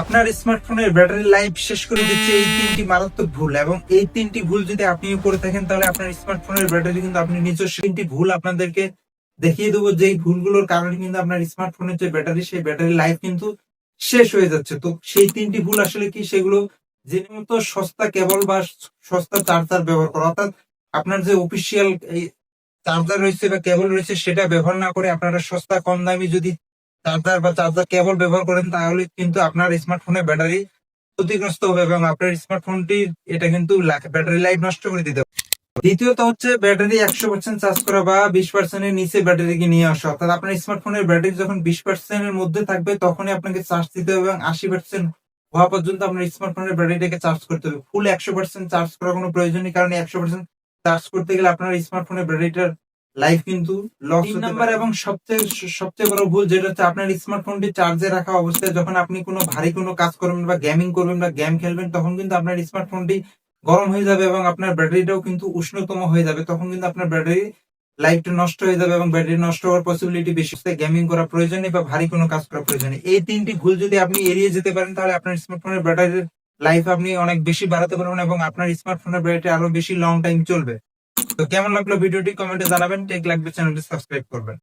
আপনার স্মার্টফোনের battery life শেষ করে দিচ্ছে এই তিনটি মারাত্মক ভুল এবং এই তিনটি ভুল যদি আপনি করে থাকেন, তাহলে আপনার স্মার্টফোনের ব্যাটারি কিন্তু আপনি নিজস্ব তিনটি ভুল আপনাদেরকে দেখিয়ে দেবো যে ভুলগুলোর কারণে কিন্তু আপনার স্মার্টফোনের যে ব্যাটারি সেই ব্যাটারি লাইফ কিন্তু শেষ হয়ে যাচ্ছে। তো সেই তিনটি ভুল আসলে কি? সেগুলো জেনে মতো সস্তা কেবল বা সস্তা চার্জার ব্যবহার করা। অর্থাৎ আপনার যে অফিসিয়াল চার্জার রয়েছে বা কেবল রয়েছে, সেটা ব্যবহার না করে আপনারা সস্তা কম দামি যদি চার্জার বা চার্জার কেবল ব্যবহার করেন, তাহলে কিন্তু আপনার স্মার্টফোনের ব্যাটারি ক্ষতিগ্রস্ত হবে এবং আপনার স্মার্টফোনটি এটা কিন্তু ব্যাটারি লাইফ নষ্ট করে দিতে দ্বিতীয়ত হচ্ছে ব্যাটারি একশো পার্সেন্ট চার্জ করা বা বিশ পার্সেন্টের নিচে ব্যাটারিকে নিয়ে আসা। অর্থাৎ আপনার স্মার্টফোনের ব্যাটারি যখন বিশ পার্সেন্টের মধ্যে থাকবে, তখনই আপনাকে চার্জ দিতে হবে এবং আশি পার্সেন্ট হওয়া পর্যন্ত আপনার স্মার্টফোনের ব্যাটারিটাকে চার্জ করতে হবে। ফুল একশো পার্সেন্ট চার্জ করার কোনো প্রয়োজন নেই কারণ একশো পার্সেন্ট চার্জ করতে গেলে আপনার স্মার্টফোনের ব্যাটারিটার লাইফ কিন্তু লস তিন নাম্বার এবং সবচেয়ে সবচেয়ে বড় ভুল যেটা হচ্ছে আপনার স্মার্টফোনটি চার্জে রাখা অবস্থায় যখন আপনি কোনো ভারী কোনো কাজ করবেন বা গেমিং করবেন বা গেম খেলবেন তখন কিন্তু আপনার স্মার্টফোনটি গরম হয়ে যাবে এবং আপনার ব্যাটারিটাও কিন্তু উষ্ণতম হয়ে যাবে। তখন কিন্তু আপনার ব্যাটারি লাইফটা নষ্ট হয়ে যাবে এবং ব্যাটারি নষ্ট হওয়ার পসিবিলিটি বেশি। গেমিং করা প্রয়োজন নেই বা ভারী কোনো কাজ করা প্রয়োজন নেই এই তিনটি ভুল যদি আপনি এড়িয়ে যেতে পারেন তাহলে আপনার স্মার্টফোনের ব্যাটারির লাইফ আপনি অনেক বেশি বাড়াতে পারবেন এবং আপনার স্মার্টফোনের ব্যাটারি আরও বেশি লং টাইম চলবে। তো কেমন লাগল ভিডিওটি কমেন্টে জানাবেন। টেক লাগবে চ্যানেলটি সাবস্ক্রাইব করবেন।